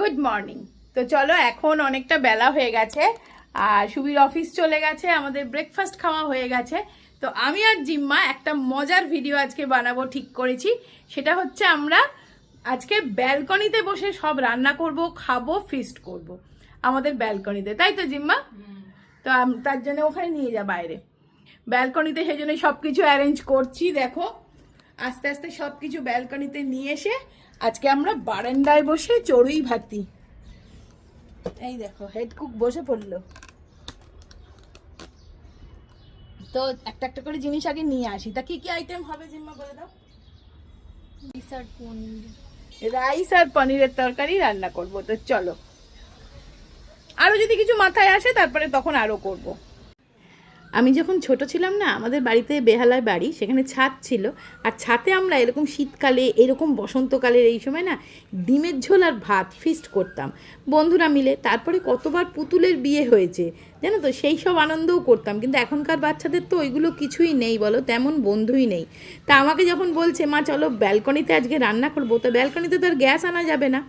Good morning তো চলো এখন অনেকটা বেলা হয়ে গেছে আর সুবীর অফিস চলে গেছে আমাদের ব্রেকফাস্ট খাওয়া হয়ে গেছে। তো আমি আর জিম্মা একটা মজার ভিডিও আজকে বানাবো ঠিক করেছি। সেটা হচ্ছে আমরা আজকে ব্যালকনিতে বসে সব রান্না করব খাব ফিস্ট করব আমাদের ব্যালকনিতে। তাই তো জিম্মা? তো তার জন্য ওখানে নিয়ে যা বাইরে। ব্যালকনিতে সেই জন্য সব কিছু অ্যারেঞ্জ করছি দেখো। আস্তে আস্তে সব কিছু ব্যালকনিতে নিয়ে এসে আজকে আমরা বারান্দায় বসে চড়ুই ভাতি। এই দেখো হেড কুক বসে পড়ল। তো একটা একটা করে জিনিস আগে নিয়ে আসি। তা কি কি আইটেম হবে জিম্মা বলে দাও। রাইস আর পনিরের তরকারি রান্না করব। তো চলো। আরও যদি কিছু মাথায় আসে তারপরে তখন আরও করব। আমি যখন ছোট ছিলাম না, আমাদের বাড়িতে বেহালায় বাড়ি, সেখানে ছাদ ছিল। আর ছাতে আমরা এরকম শীতকালে, এরকম বসন্তকালের এই সময় না, ডিমের ঝোল আর ভাত ফিস্ট করতাম। বন্ধুরা মিলে তারপরে কতবার পুতুলের বিয়ে হয়েছে, জানো তো? সেই সব আনন্দও করতাম। কিন্তু এখনকার বাচ্চাদের তো ওইগুলো কিছুই নেই বলো, তেমন বন্ধুই নেই। তা আমাকে যখন বলছে, মা, চলো ব্যালকনিতে আজকে রান্না করব। তো ব্যালকনিতে তো আর গ্যাস আনা যাবে না।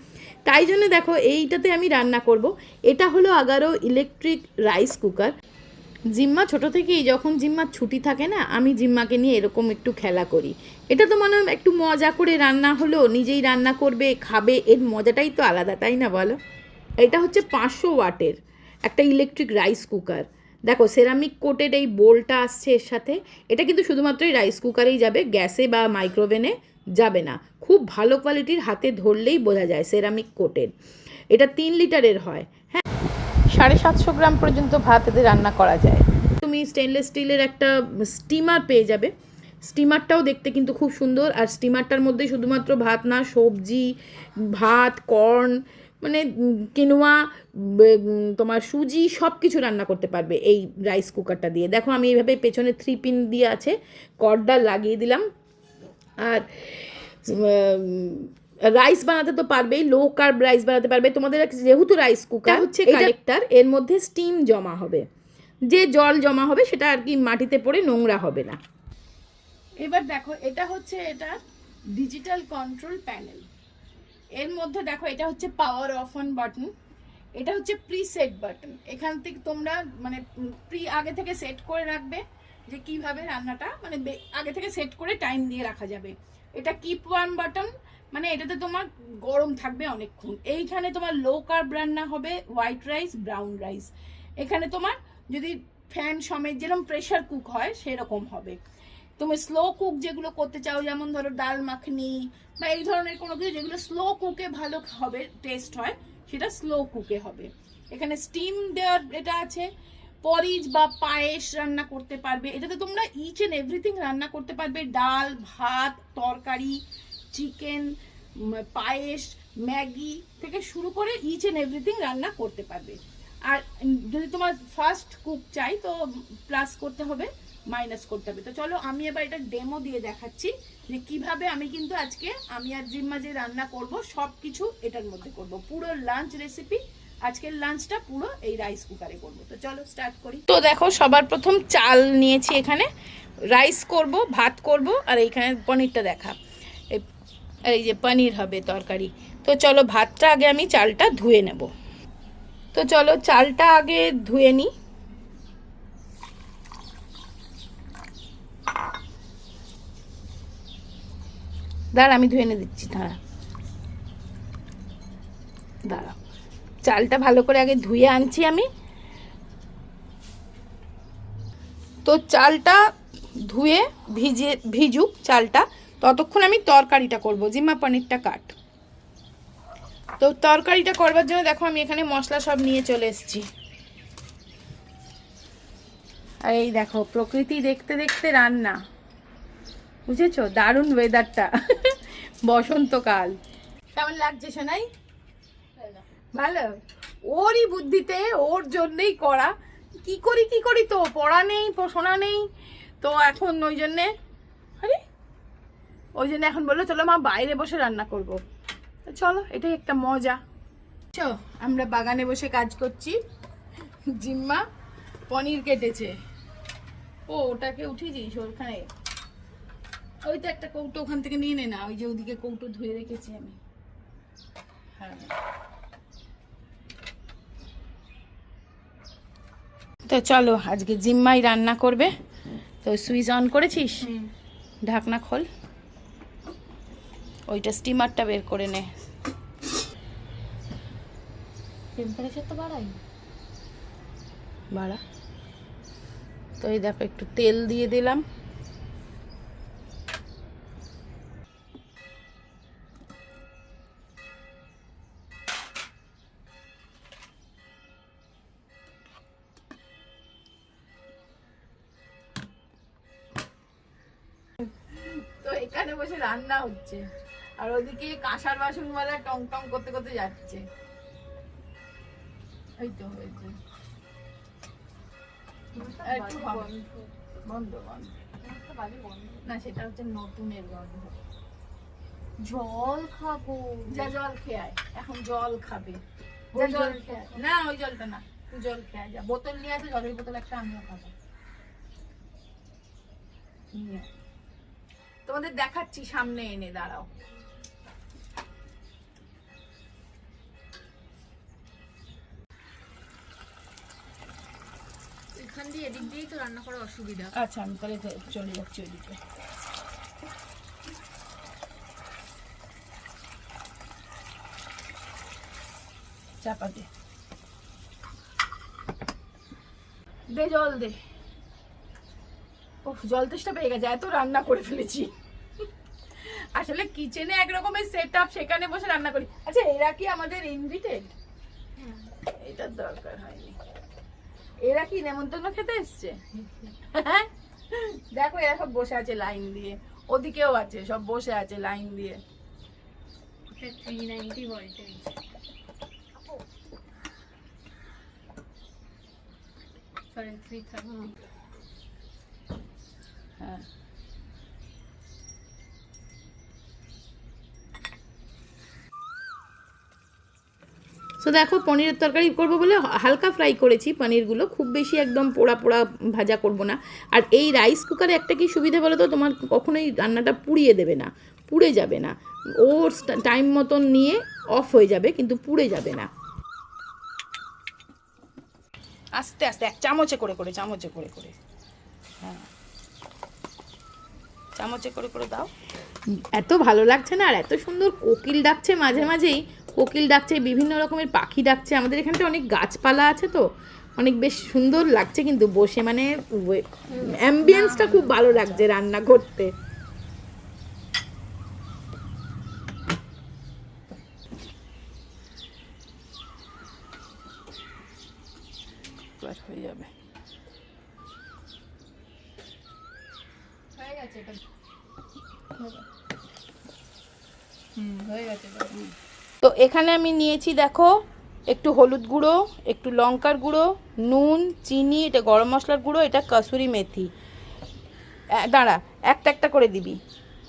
তাই জন্য দেখো, এইটাতে আমি রান্না করব। এটা হলো আগারো ইলেকট্রিক রাইস কুকার জিম্মা ছোট থেকেই যখন জিম্মার ছুটি থাকে না, আমি জিম্মাকে নিয়ে এরকম একটু খেলা করি। এটা তো মনে একটু মজা করে রান্না হলো নিজেই রান্না করবে, খাবে, এর মজাটাই তো আলাদা, তাই না বলো? এটা হচ্ছে পাঁচশো ওয়াটের একটা ইলেকট্রিক রাইস কুকার দেখো সেরামিক কোটের এই বোলটা আসছে এর সাথে, এটা কিন্তু শুধুমাত্রই রাইস কুকারেই যাবে, গ্যাসে বা মাইক্রোওভেনে যাবে না। খুব ভালো কোয়ালিটির হাতে ধরলেই বোঝা যায় সেরামিক কোটের এটা তিন লিটারের হ্যাঁ। সাড়ে সাতশো গ্রাম পর্যন্ত ভাত এতে রান্না করা যায়। তুমি স্টেনলেস স্টিলের একটা স্টিমার পেয়ে যাবে। স্টিমারটাও দেখতে কিন্তু খুব সুন্দর। আর স্টিমারটার মধ্যে শুধুমাত্র ভাত না, সবজি, ভাত কর্ন মানে কিনোয়া তোমার সুজি সব কিছু রান্না করতে পারবে এই রাইস কুকারটা দিয়ে। দেখো আমি এইভাবে পেছনে থ্রি পিন দিয়ে আছে কর্ডটা লাগিয়ে দিলাম। আর রাইস বানাতে তো পারবেই লো কার্ব রাইস বানাতে পারবে। তোমাদের যেহেতু রাইস কুকার হচ্ছে কালেক্টার এর মধ্যে স্টিম জমা হবে। যে জল জমা হবে সেটা আর কি মাটিতে পড়ে নোংরা হবে না। এবার দেখো এটা হচ্ছে এটা ডিজিটাল কন্ট্রোল প্যানেল এর মধ্যে দেখো এটা হচ্ছে পাওয়ার অফ অন বাটন এটা হচ্ছে প্রি সেট বাটন এখান থেকে তোমরা মানে প্রি আগে থেকে সেট করে রাখবে যে কীভাবে রান্নাটা মানে আগে থেকে সেট করে টাইম দিয়ে রাখা যাবে। এটা কিপ ওয়ান বাটন মানে এটাতে তোমার গরম থাকবে অনেকক্ষণ। এইখানে তোমার লো কার্ব রান্না হবে হোয়াইট রাইস ব্রাউন রাইস এখানে তোমার যদি ফ্যান সমেত যেরকম প্রেশার কুক হয়, সেরকম হবে। তুমি স্লো কুক যেগুলো করতে চাও, যেমন ধরো ডাল মাখনি বা এই ধরনের কোনো কিছু যেগুলো স্লো কুকে ভালো হবে টেস্ট হয়, সেটা স্লো কুকে হবে। এখানে স্টিম দেওয়ার এটা আছে। পরিজ বা পায়েস রান্না করতে পারবে। এটাতে তোমরা ইচ এন্ড এভরিথিং রান্না করতে পারবে। ডাল, ভাত, তরকারি চিকেন পায়েস, ম্যাগি থেকে শুরু করে ইচ এন্ড এভরিথিং রান্না করতে পারবে। আর যদি তোমার ফার্স্ট কুক চাই, তো প্লাস করতে হবে মাইনাস করতে হবে। তো চলো, আমি এবার এটা ডেমো দিয়ে দেখাচ্ছি যে কীভাবে আমি কিন্তু আজকে আমি আর জিম্মা যে রান্না করব সব কিছু এটার মধ্যে করব। পুরো লাঞ্চ রেসিপি আজকের লাঞ্চটা পুরো এই রাইস কুকারে করব। তো চলো স্টার্ট করি। তো দেখো, সবার প্রথম চাল নিয়েছি এখানে। রাইস করব, ভাত করব, আর এইখানে পনিরটা দেখা। আর এই যে পনির হবে তরকারি। তো চলো ভাতটা আগে আমি চালটা ধুয়ে নেব। তো চলো চালটা আগে ধুয়ে নিই দাঁড়া, আমি ধুয়ে এনে দিচ্ছি, দাঁড়া। দাঁড়া। চালটা ভালো করে আগে ধুয়ে আনছি আমি। তো চালটা ধুয়ে ভিজে ভিজুক চালটা। ততক্ষণ আমি তরকারিটা করব, জিম্মা পনিরটা কাট। তো তরকারিটা করবার জন্য দেখো আমি এখানে মশলা সব নিয়ে চলে এসেছি। আর এই দেখো, প্রকৃতি দেখতে দেখতে রান্না। বুঝেছ? দারুণ ওয়েদারটা বসন্তকাল। কেমন লাগছে শোনাই ভালো? ওরই বুদ্ধিতে, ওর জন্যই করা। কি করি কি করি তো? পড়া নেই শোনা নেই। তো এখন ওই জন্যে ওই জন্য এখন বলল চলো মা বাইরে বসে রান্না করব। চলো এটাই একটা মজা। চো আমরা বাগানে বসে কাজ করছি। জিম্মা পনির কেটেছে। ও ওটাকে উঠিয়েছিস ওখানে? ওই তো একটা কৌটো ওখান থেকে নিয়ে নে না ওই যে ওদিকে কৌটো ধুয়ে রেখেছি আমি। হ্যাঁ। তো চলো আজকে জিম্মাই রান্না করবে। তো সুইচ অন করেছিস? ঢাকনা খোল। ওইটা স্টিমারটা বের করে নে। টেম্পারেচার তো বাড়াই? বাড়া। তো এই দেখো একটু তেল দিয়ে দিলাম। তো এখানে বসে রান্না হচ্ছে। আর ওদিকে কাঁসার বাসন বাসনওয়ালা টং টং করতে করতে যাচ্ছে। এই তো হয়েছে। বন্ধ। বন্ধ। না সেটা হচ্ছে নতুনের গন্ধ। জল খাব। যা জল খেয়ে এখন জল খাবে। ওই জল? খেয়ে না ওই জলটা না। তুই জল খেয়ে যা। বোতল নিয়ে আছে জলের বোতল একটা আমিও খাব। তোমাদের দেখাচ্ছি সামনে এনে দাঁড়াও। এখান দিয়ে এদিক দিয়েই তো রান্না করা অসুবিধা। আচ্ছা আমি তাহলে চলে যাচ্ছি ওইদিকে। চাপা দে। দে জল দে। উফ জল তেষ্টা পেয়ে গেছে এত রান্না করে ফেলেছি। আসলে কিচেনে একরকমের সেট আপ সেখানে বসে রান্না করি। আচ্ছা এরা কি আমাদের ইনভিটেড এটার দরকার হয়নি। এরা কি নেমন্তন্ন খেতে এসছে? হ্যাঁ? দেখো এরা সব বসে আছে লাইন দিয়ে। ওদিকেও আছে সব বসে আছে লাইন দিয়ে। হ্যাঁ। সো দেখো পনিরের তরকারি করব বলে হালকা ফ্রাই করেছি পনিরগুলো। খুব বেশি একদম পোড়া পোড়া ভাজা করব না। আর এই রাইস কুকারে একটা কি সুবিধা বলো তো? তোমার কখনোই রান্নাটা পুড়িয়ে দেবে না পুড়ে যাবে না। ওর টাইম মতন নিয়ে অফ হয়ে যাবে কিন্তু পুড়ে যাবে না। আস্তে আস্তে এক চামচে করে করে চামচে করে করে। হ্যাঁ। চামচে করে করে দাও। এত ভালো লাগছে না? আর এত সুন্দর কোকিল ডাকছে মাঝে মাঝেই। কোকিল ডাকছে বিভিন্ন রকমের পাখি ডাকছে। আমাদের এখানটা অনেক গাছপালা আছে তো অনেক বেশ সুন্দর লাগছে কিন্তু বসে মানে অ্যাম্বিয়েন্সটা খুব ভালো লাগছে রান্না করতে এবার হয়ে যাবে হয়ে গেছে এটা তো এখানে আমি নিয়েছি, দেখো, একটু হলুদ গুঁড়ো, একটু লঙ্কার গুঁড়ো, নুন, চিনি, এটা গরম মশলার গুঁড়ো, এটা কাসুরি মেথি। দাঁড়া, একটা একটা করে দিবি।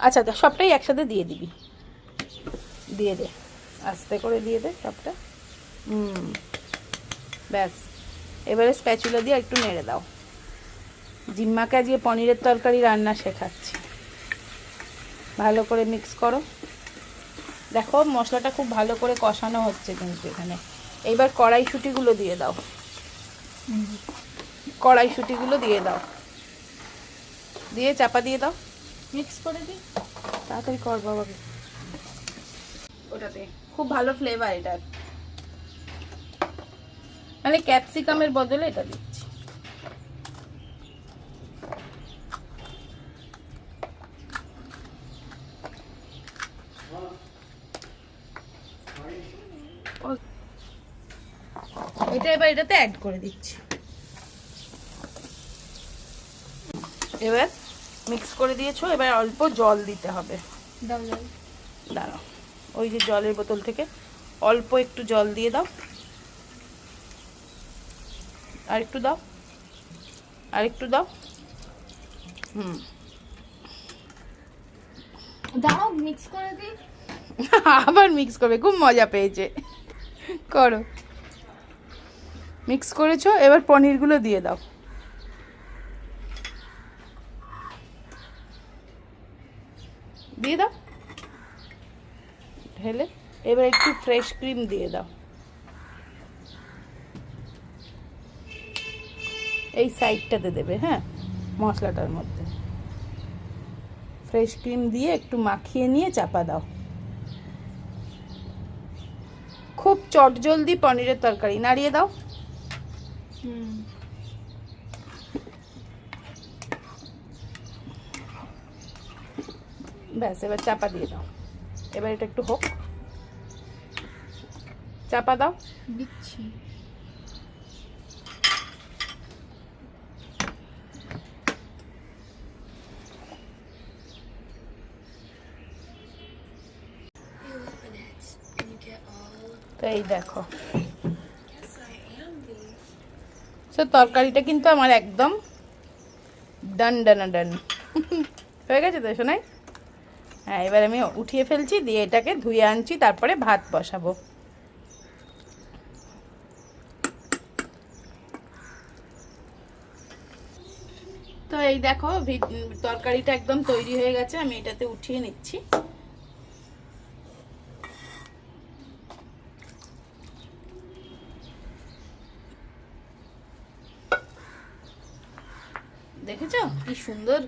আচ্ছা সবটাই একসাথে দিয়ে দিবি। দিয়ে দে, আস্তে করে দিয়ে দে সবটা। হুম, ব্যাস। এবারে স্প্যাচুলা দিয়ে একটু নেড়ে দাও। জিম্মাকে আজকে পনিরের তরকারি রান্না শেখাচ্ছি। ভালো করে মিক্স করো। দেখো মশলাটা খুব ভালো করে কষানো হচ্ছে কিন্তু এখানে। এইবার কড়াইশুটিগুলো দিয়ে দাও। কড়াইশুটিগুলো দিয়ে দাও। দিয়ে চাপা দিয়ে দাও। মিক্স করে দিই। তাড়াতাড়ি কর বাবাকে ওটাতে। খুব ভালো ফ্লেভার এটার মানে ক্যাপসিকামের বদলে এটা দিচ্ছি ও- এটা এবার এটাতে অ্যাড করে দিচ্ছি। এবার মিক্স করে দিয়েছ এবার অল্প জল দিতে হবে। দাঁড়াও ওই যে জলের বোতল থেকে অল্প একটু জল দিয়ে দাও। আর একটু দাও আর একটু দাও। হুম। দাও মিক্স করে দিই। আবার মিক্স করবে খুব মজা পেয়েছে। করো। মিক্স করেছ, এবার পনিরগুলো দিয়ে দাও। দিয়ে দাও। ঢেলে, এবার একটু ফ্রেশ ক্রিম দিয়ে দাও। এই সাইডটাতে দেবে হ্যাঁ মশলাটার মধ্যে। ফ্রেশ ক্রিম দিয়ে একটু মাখিয়ে নিয়ে চাপা দাও। খুব চটজলদি পনিরের তরকারি, নাড়িয়ে দাও। ব্যাস এবার চাপা দিয়ে দাও। এবার এটা একটু হোক। চাপা দাও। দিচ্ছি। তো এই দেখো। সো তরকারিটা কিন্তু আমার একদম ডান ডানা ডান হয়ে গেছে তো শোনাই হ্যাঁ এবার আমি উঠিয়ে ফেলছি, দিয়ে এটাকে ধুয়ে আনছি, তারপরে ভাত বসাবো। তো এই দেখো তরকারিটা একদম তৈরি হয়ে গেছে, আমি এটাতে উঠিয়ে নিচ্ছি দেখেছ কি সুন্দর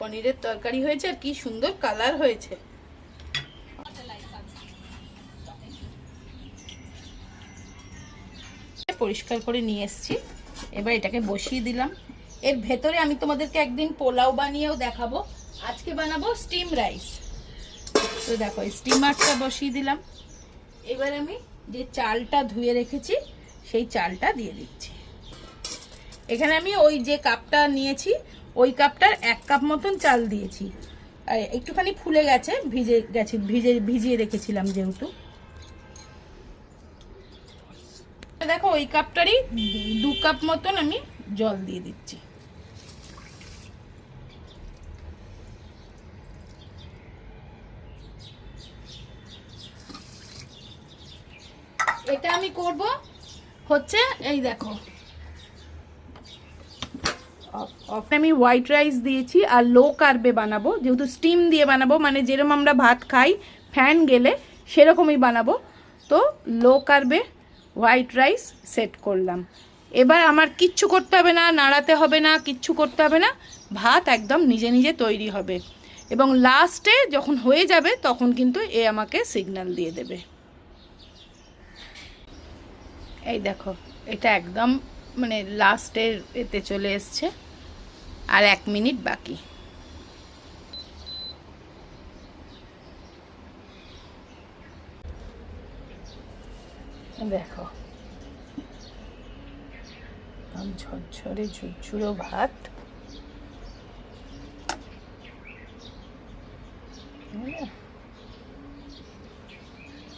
পনিরের তরকারি হয়েছে আর কি সুন্দর কালার হয়েছে। পরিষ্কার করে নিয়ে এসেছি। এবার এটাকে বসিয়ে দিলাম। এর ভেতরে আমি তোমাদেরকে একদিন পোলাও বানিয়েও দেখাবো। আজকে বানাবো স্টিম রাইস তো দেখো স্টিমারটা বসিয়ে দিলাম। এবার আমি যে চালটা ধুয়ে রেখেছি, সেই চালটা দিয়ে দিচ্ছি। এখানে আমি ওই যে কাপটা নিয়েছি ওই কাপটার এক কাপ মতন চাল দিয়েছি। একটুখানি ফুলে গেছে, ভিজে গেছে, ভিজে, ভিজিয়ে রেখেছিলাম যেহেতু। দেখো, ওই কাপটারই দু কাপ মতন আমি জল দিয়ে দিচ্ছি। এটা আমি করব হচ্ছে, এই দেখো অফ আমি হোয়াইট রাইস দিয়েছি আর লো কার্বে বানাবো। যেহেতু স্টিম দিয়ে বানাবো মানে যেরকম আমরা ভাত খাই ফ্যান গেলে সেরকমই বানাবো। তো লো কার্বে হোয়াইট রাইস সেট করলাম। এবার আমার কিচ্ছু করতে হবে না, নাড়াতে হবে না, কিচ্ছু করতে হবে না। ভাত একদম নিজে নিজে তৈরি হবে। এবং লাস্টে যখন হয়ে যাবে, তখন কিন্তু এ আমাকে সিগন্যাল দিয়ে দেবে। এই দেখো, এটা একদম মানে লাস্টের এতে চলে এসছে। আর এক মিনিট বাকি। দেখো। ঝরঝরে ঝুরঝুরো ভাত।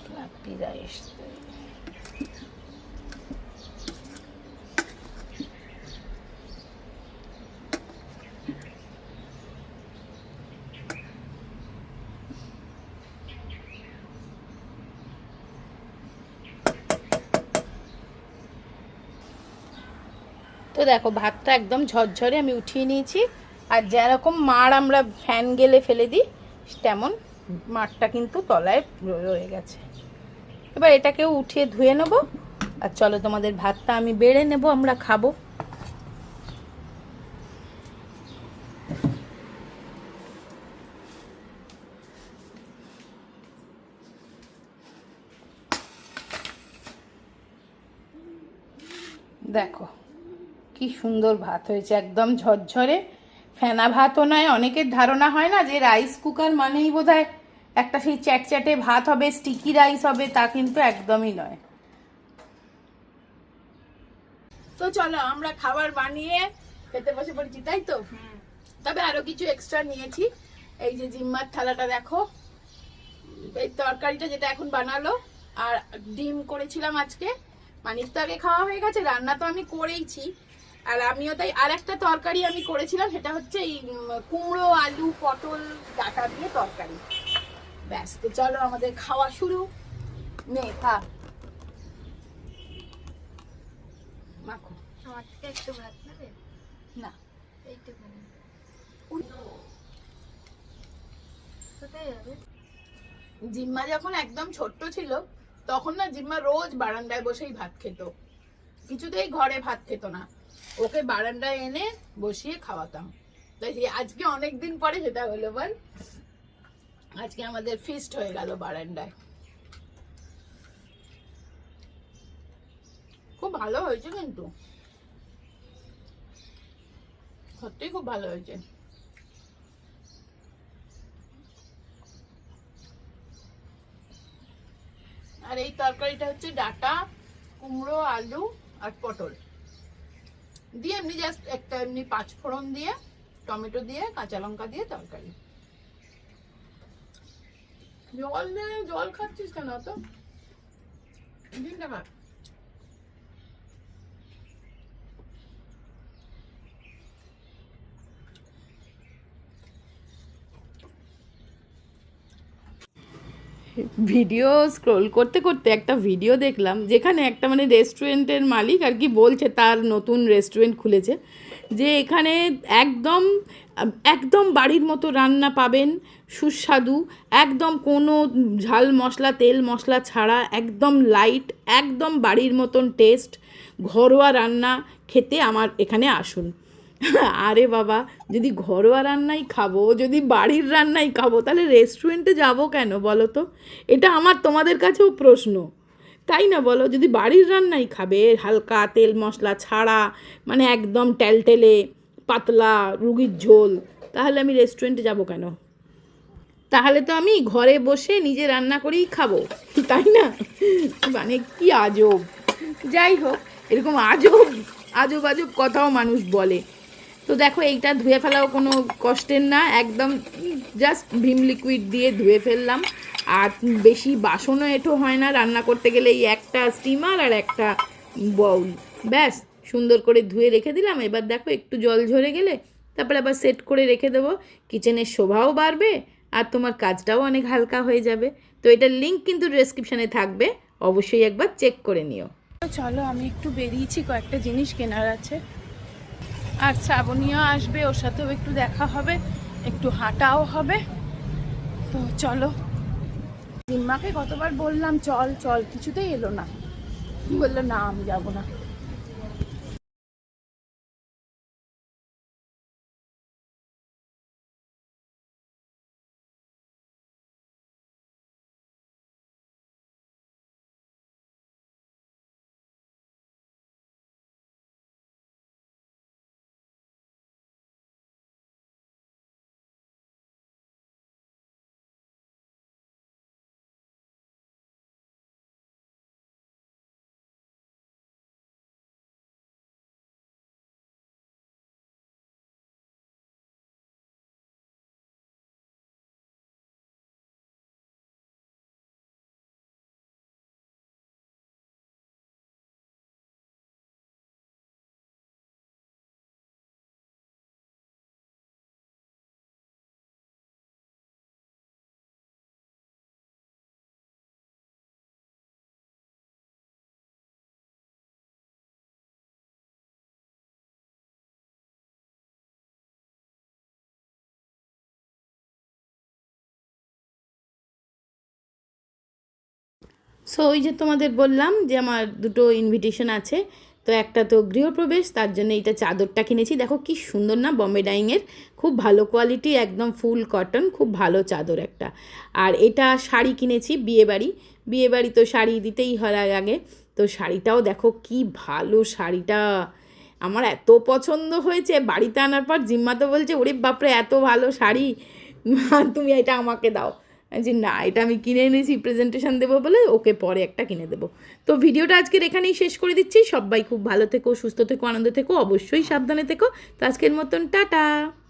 Fluffy rice. তো দেখো, ভাতটা একদম ঝরঝরে আমি উঠিয়ে নিয়েছি। আর যেরকম মাড় আমরা ফ্যান গেলে ফেলে দিই, তেমন মাড়টা কিন্তু তলায় রয়ে গেছে। এবার এটাকেও উঠিয়ে ধুয়ে নেব। আর চলো, তোমাদের ভাতটা আমি বেড়ে নেব, আমরা খাব। দেখো কি সুন্দর ভাত হয়েছে একদম ঝরঝরে। ফেনা ভাতও নয় অনেকের ধারণা হয় না যে রাইস কুকার মানেই বোধ একটা সেই চ্যাটচ্যাটে ভাত হবে স্টিকি রাইস হবে তা কিন্তু একদমই নয়। তো চলো আমরা খাবার বানিয়ে খেতে বসে পড়েছি তাই তো? তবে আরও কিছু এক্সট্রা নিয়েছি। এই যে জিম্মার থালাটা দেখো এই তরকারিটা যেটা এখন বানালো আর ডিম করেছিলাম আজকে। মানিক তো আগে খাওয়া হয়ে গেছে রান্না তো আমি করেইছি। আর আমিও তাই আর একটা তরকারি আমি করেছিলাম সেটা হচ্ছে এই কুমড়ো আলু পটল ডাটা দিয়ে তরকারি। ব্যাস তো চলো আমাদের খাওয়া শুরু। নে খা। মাখো। আমার থেকে একটু ভাত নেবে? না। এইটুখানি জিম্মা যখন একদম ছোট্ট ছিল তখন না জিম্মা রোজ বারান্দায় বসেই ভাত খেত। কিছুতেই ঘরে ভাত খেত না। ওকে বারান্দায় এনে বসিয়ে খাওয়াতাম। তাই আজকে অনেক দিন পরে সেটা হলো বল আজকে আমাদের ফিস্ট হয়ে গেল বারান্দায়। খুব ভালো হয়েছে কিন্তু। সত্যি খুব ভালো হয়েছে। আর এই তরকারিটা হচ্ছে ডাটা, কুমড়ো, আলু আর পটল। দিয়ে এমনি জাস্ট একটা এমনি পাঁচ ফোড়ন দিয়ে, টমেটো দিয়ে, কাঁচা লঙ্কা দিয়ে তরকারি। জল জল খাচ্ছিস কেন তো দিন না ভিডিও স্ক্রোল করতে করতে একটা ভিডিও দেখলাম, যেখানে একটা মানে রেস্টুরেন্টের মালিক আর কি বলছে তার নতুন রেস্টুরেন্ট খুলেছে, যে এখানে একদম একদম বাড়ির মতো রান্না পাবেন, সুস্বাদু, একদম কোনো ঝাল মশলা, তেল মশলা ছাড়া, একদম লাইট একদম বাড়ির মতন টেস্ট ঘরোয়া রান্না খেতে আমার এখানে আসুন। আরে বাবা, যদি ঘরোয়া রান্নাই খাব, যদি বাড়ির রান্নাই খাব, তাহলে রেস্টুরেন্টে যাব কেন বলো তো? এটা আমার তোমাদের কাছেও প্রশ্ন। তাই না বলো? যদি বাড়ির রান্নাই খাবে, হালকা তেল মশলা ছাড়া মানে একদম টেলটেলে, পাতলা, রুগীর ঝোল, তাহলে আমি রেস্টুরেন্টে যাব কেন? তাহলে তো আমি ঘরে বসে নিজে রান্না করেই খাব, তাই না? মানে কি আজব। যাই হোক, এরকম আজব আজব আজব কথাও মানুষ বলে। তো দেখো, এইটা ধুয়ে ফেলাও কোনো কষ্টের না। একদম জাস্ট ভিম লিকুইড দিয়ে ধুয়ে ফেললাম। আর বেশি বাসনও এঁটো হয় না। রান্না করতে গেলে এই একটা স্টিমার আর একটা বাউল ব্যাস, সুন্দর করে ধুয়ে রেখে দিলাম। এবার দেখো, একটু জল ঝরে গেলে তারপরে আবার সেট করে রেখে দেবো। কিচেনের শোভাও বাড়বে আর তোমার কাজটাও অনেক হালকা হয়ে যাবে। তো এটার লিঙ্ক কিন্তু ডেসক্রিপশানে থাকবে। অবশ্যই একবার চেক করে নিও। চলো, আমি একটু বেরিয়েছি। কয়েকটা জিনিস কেনার আছে। আর শ্রাবণীও আসবে, ওর সাথেও একটু দেখা হবে, একটু হাঁটাও হবে। তো চলো। জিম্মাকে কতবার বললাম, চল চল। কিছুতেই এলো না। বলল, না, আমি যাব না। সো ওই যে তোমাদের বললাম যে আমার দুটো ইনভিটেশন আছে, তো একটা তো গৃহপ্রবেশ, তার জন্য এইটা চাদরটা কিনেছি। দেখো কি সুন্দর না বম্বে ডাইংয়ের খুব ভালো কোয়ালিটি একদম ফুল কটন খুব ভালো চাদর একটা। আর এটা শাড়ি কিনেছি, বিয়েবাড়ি। বিয়েবাড়ি তো শাড়ি দিতেই হয় আগে। তো শাড়িটাও দেখো কি ভালো শাড়িটা। আমার এত পছন্দ হয়েছে, বাড়িতে আনার পর জিম্মা তো বলছে, ওরে বাপরে, এত ভালো শাড়ি। তুমি এটা আমাকে দাও। যে না, এটা আমি কিনে এনেছি প্রেজেন্টেশন দেবো বলে ওকে পরে একটা কিনে দেবো। তো ভিডিওটা আজকের এখানেই শেষ করে দিচ্ছি। সবাই খুব ভালো থেকো, সুস্থ থেকো, আনন্দ থেকো, অবশ্যই সাবধানে থেকো। তো আজকের মতন, টাটা!